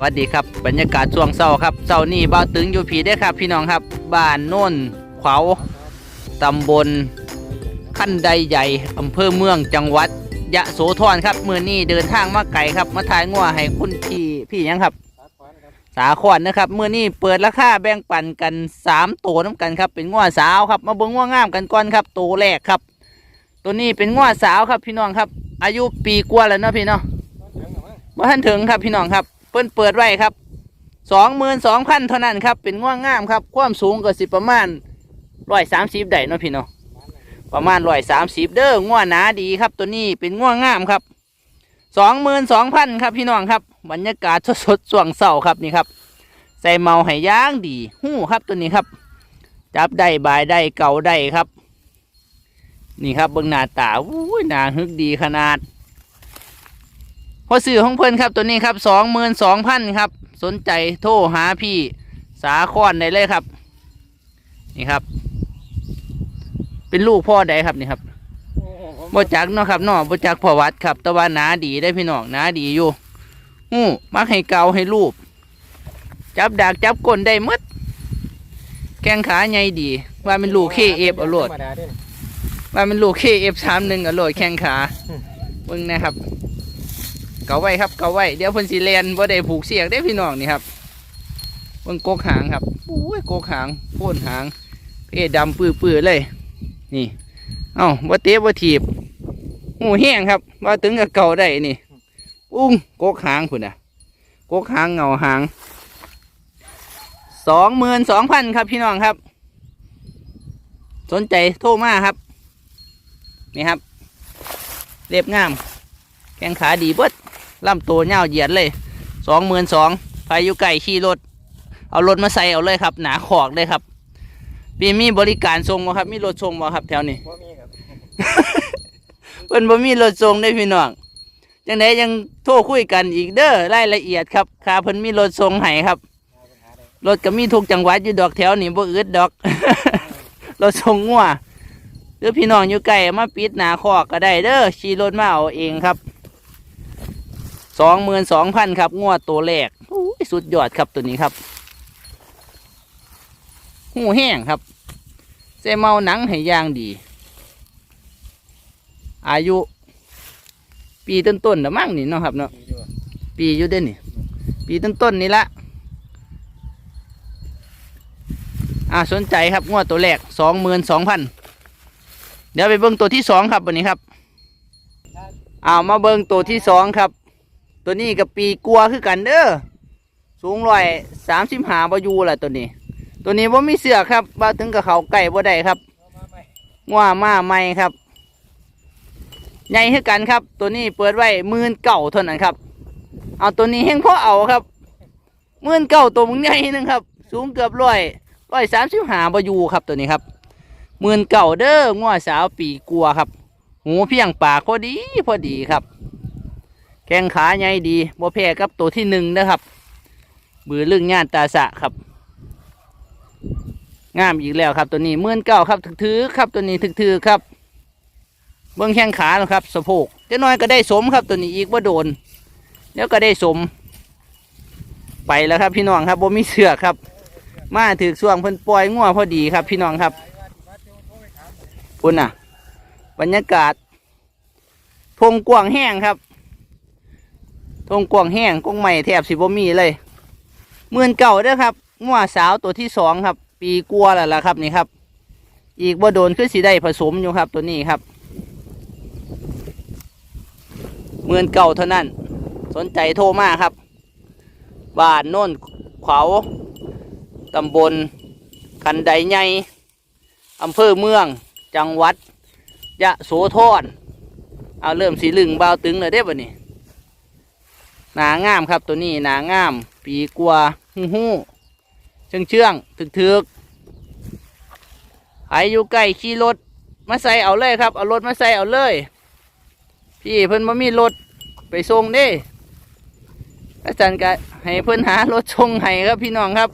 สวัสดีครับบรรยากาศช่วงเช้าครับเช้านี้บ้าตึงอยู่ผีได้ครับ พี่น้องครับบ้านโน่นขวาวตำบลขั้นใดใหญ่อำเภอเมืองจังหวัดยะโสธรครับมือนี้เดินทางมาไกลครับ มาถ่ายงัวให้คุณพี่พี่ยังครับ สาขวัญนะครับมือนี้เปิดราคาแบ่งปันกันสามตัวน้ำกันครับ เป็นงัวสาวครับ มาเบิ้งงัวงามกันก่อนครับตัวแรกครับ ตัวนี้เป็นงัวสาวครับพี่น้องครับ อายุปีกว่าแล้วเนาะพี่เนาะว่าท่านถึงครับพี่น้องครับ เพิ่นเปิดไว้ครับสองหมื่นสองพันเท่านั้นครับ เป็นง่วงงามครับ ความสูงก็สิประมาณร้อยสามสิบได้เนาะพี่เนาะประมาณร้อยสามสิบเด้อง่วงหนาดีครับ ตัวนี้เป็นง่วงงามครับสองหมื่นสองพันครับพี่น้องครับ บรรยากาศสดๆส่วงเสาครับนี่ครับ ใส่เมาให้ย่างดีหู้ครับตัวนี้ครับ จับได้บายได้เก่าได้ครับ นี่ครับเบิ่งหน้าตาอุ้ยหนาฮึกดีขนาด พอซื้อของเพิ่นครับตัวนี้ครับสองหมื่นสองพันครับ สนใจโทรหาพี่สาคอนได้เลยครับ นี่ครับ เป็นลูกพ่อใดครับนี่ครับบ่จักเนาะครับเนาะบ่จักพ่อวัดครับ แต่ว่าหนาดีได้พี่น้องหนาดีอยู่หู้มักให้เกาให้รูป จับดากจับก้นได้หมดแข้งขาใหญ่ดี ว่าเป็นลูกเคเอฟเอาโลดว่ามันลูกเคเอฟสามหนึ่งอร่อยแข้งขาเบิ่งนะครับ เกาไว้ครับเกาไว้เดี๋ยวพ่นสิแลนบ่ได้ผูกเสียกได้พี่น้องนี่ครับเบิ่งกกหางครับโอ้ยกกหางโพ่นหางเพดำปื้อๆเลย นี่ เอ้าบ่เตะบ่ถีบหูแห้งครับว่าถึงกับเก่าได้นี่อุ้งกกหางพุ่นน่ะกกหางเงาหางสองหมื่นสองพันครับพี่น้องครับ สนใจโทรมาครับ นี่ครับ เรียบงาม แข้งขาดีเบิด ลำตัวเงาวเหยียดเลยสองหมื่นสองพายุไก่ขี่รถ เอารถมาใส่เอาเลยครับ หนาขอกเลยครับปีมีบริการส่งบ่ครับ มีรถส่งบ่ครับแถวนี้เพิ่นบ่มีรถส่งได้พี่น้องจังไดยังโทรคุยกันอีกเด้อรายละเอียดครับค่าเพิ่นมีรถส่งให้ครับรถก็มีทุกจังหวัดอยู่ดอกแถวนี้บ่อึดดอกรถส่งงัวหรือพี่น้องอยู่ไกลมาปิดหนาคอกก็ได้เด้อขี่รถมาเอาเองครับ สองหมื่นสองพันครับงวดตัวแรกสุดยอดครับตัวนี้ครับ หูแห้งครับเซเมาหนังให้ย่างดี อายุ ปีต้นๆนะมั่งนี่เนาะครับเนาะปีอยู่เด้นนี่ ปีต้นๆนี่ละอ่าสนใจครับงวดตัวแรกสองหมื่นสองพันเดี๋ยวไปเบิ้งตัวที่สองครับวันนี้ครับเอามาเบิ้งตัวที่สองครับ ตัวนี้กับปีกลัวคือกันเด้อสูงร้อยสามสิบหาบอยูแหละตัวนี้ ตัวนี้ว่ามีเสือครับว่าถึงกับเขาไก่บ่ได้ครับว่ามาใหม่ครับใหญ่คือกันครับ ตัวนี้เปิดไว้มื่นเก่าเท่านั้นครับ เอาตัวนี้เฮงพ่อเอาครับมื่นเก่าตัวมึงใหญ่นึงครับ สูงเกือบร้อยร้อยสามสิบหาบอยูครับตัวนี้ครับมื่นเก่าเด้อง้อสาวปีกลัวครับ หูเพียงปากพอดีพอดีครับ แข้งขาใหญ่ดีบ่แพ้กับตัวที่หนึ่งนะครับ บือลึงย่านตาสะครับ งามอีกแล้วครับตัวนี้เมื่นเก้าครับถือๆครับตัวนี้ถือๆครับ เบื้องแข้งขานะครับสะโพกเจะน้อยก็ได้สมครับตัวนี้อีกว่าโดน แล้วก็ได้สม ไปแล้วครับพี่น้องครับบ่มีเสือครับ มาถือส่วงเพิ่นปล่อยงัวพอดีครับ พี่น้องครับคุณน่ะ บรรยากาศทงกว้างแห้งครับ ทงกวางแห้งกวางใหม่แทบสิบ่มีเลยหมื่นเก่าเด้อครับงัวสาวตัวที่สองครับ ปีกลัวแล้วล่ะครับนี่ครับ อีกบ่โดนคือสีได้ผสมอยู่ครับ ตัวนี้ครับหมื่นเก่าเท่านั้น สนใจโทรมาครับ บ้านโน่นขวาวตำบลคันไดใหญ่อำเภอเมือง จังหวัด ยะโสธรเอาเริ่มสีลึงเบาตึงเลยเด้บ่นี่ หนางามครับตัวนี้หนางาม ปีกัวหูหูเชื่องเชื่องถึกถึกใครอยู่ใกล้ขี่รถมาใส่เอาเลยครับ เอารถมาใส่เอาเลย พี่เพิ่นมามีรถไปส่งเด้อาจารย์ก็ให้เพิ่นหารถส่งให้ครับพี่น้องครับ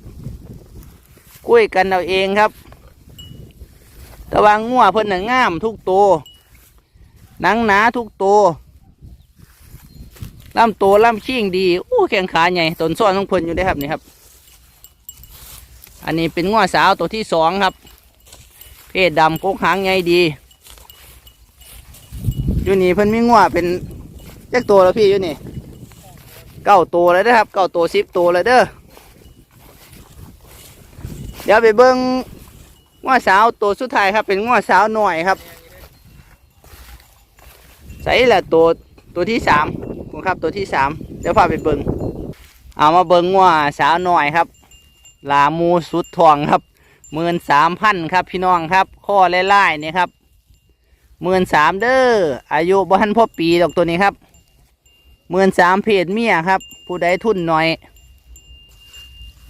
คุยกันเอาเองครับแต่ว่างัวเพิ่นหน่ะงามทุกตัวหนังหนาทุกตัว ลำโตลำชิ่งดีอู้แข้งขาใหญ่ต้นซ้อนของเพิ่นอยู่ได้ครับนี่ครับ อันนี้เป็นง้อสาวตัวที่สองครับ เพศดำกกหางใหญ่ดี อยู่นี่เพิ่นมีง้อเป็นจักตัวแล้วพี่อยู่นี่เก้าตัวเลยเด้อครับเก้าตัวสิบตัวเลยเด้อเดี๋ยวไปเบิ้งง้อสาวตัวสุดท้ายครับ เป็นง้อสาวหน่อยครับใส่แหละตัวตัวที่สาม ครับตัวที่สามเดี๋ยวพาไปเบิงเอามาเบิงว่าสาวหน่อยครับ ลามูสุดทองครับหมื่นสามพันครับพี่น้องครับ ข้อไล่ๆนี่ครับหมื่นสามเด้ออายุบ่ทันพ่อปีดอกตัวนี้ครับหมื่นสามเพศเมียครับ ผู้ใดทุนหน่อย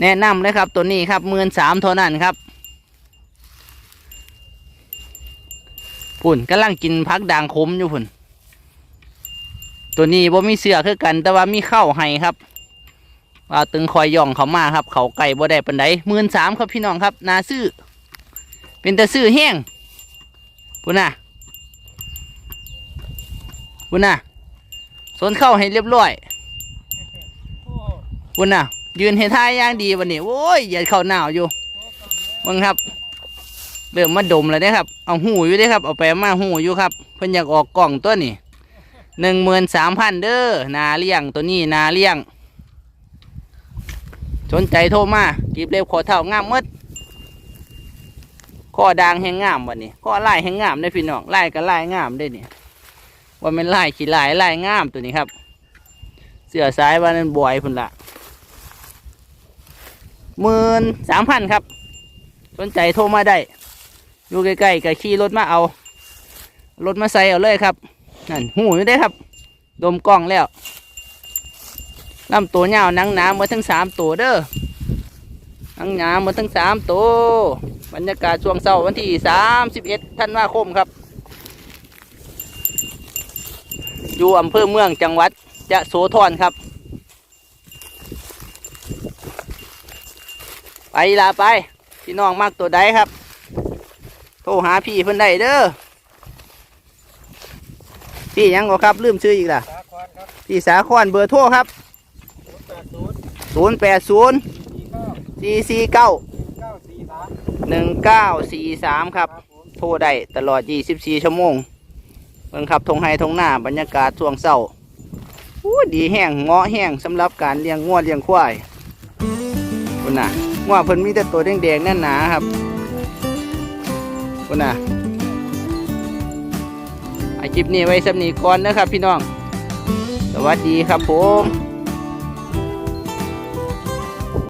แนะนำเลยครับตัวนี้ครับหมื่นสามเท่านั้นครับพุ่นกำลังกินพักด่างขมอยู่พุ่น ตัวนี้บ่มีเสือคือกัน แต่ว่ามีเข้าให้ครับว่าตึงคอยย่องเขามาครับ เขาไก่บ่ได้ปันไดหมื่นสามครับพี่น้องครับ นาซื้อ เป็นแต่ซื้อแห้งพุ่นน่ะพุ่นน่ะสนเข้าให้เรียบร้อยพุ่นน่ะ ยืนให้ท่ายย่างดีวันนี้โอ้ยอย่าเข้าหนาวอยู่มึงครับเริ่มมาดมแล้วเด้ครับ เอาหูอยู่ด้ครับ เอาไปมาหูอยู่ครับ เพิ่นอยากออกกล่องตัวนี้ หนึ่งหมื่นสามพันเด้อนาเลี้ยงตัวนี้นาเลี้ยง สนใจโทรมากีบเล็บขอเท่างามหมดข้อด่างแห้งงามวันนี้ข้อไลายแห้งงามได้พี่น้องไลายก็ลายงามได้เนี่ยว่าเป็นลายขี้ลายลายงามตัวนี้ครับ เสือสายว่านั้นบอยพุ่นละหมื่นสามพันครับ สนใจโทรมาได้ อยู่ใกล้ๆกับขี่รถมาเอา รถมาใส่เอาเลยครับ นั่นหูอยู่ได้ครับ ดมกล้องแล้วลำตัวยาวหนังหนาหมาทั้งสามตัวเด้อหนังหนาหมาทั้งสามตัวบรรยากาศช่วงเช้าวันที่สามสิบเอ็ดธันวาคมครับ อยู่อำเภอเมืองจังหวัดยะโสธรครับ ไปลาไป พี่น้องมากตัวใดครับ โทรหาพี่เพิ่นได้เด้อ พี่ยังก็ครับลืมชื่ออีกล่ะ สาครครับพี่สาครเบอร์โทรครับ ศูนย์แปดศูนย์0 8 0 สี่เก้า4 4 9เก้าสี่สาม1 9 4 3ครับผมโทรได้ตลอด 24 ชั่วโมงเบิ่งครับทงไฮทงหน้าบรรยากาศช่วงเช้าอู้ดีแห้งเงาะแห้งสำหรับการเลี้ยงงวดเลี้ยงควายคุณน่ะงวดเพิ่นมีแต่ตัวแดงๆแน่นหนาครับคุณน่ะ คลิปนี้ไว้สำนีก่อนนะครับพี่น้อง สวัสดีครับผม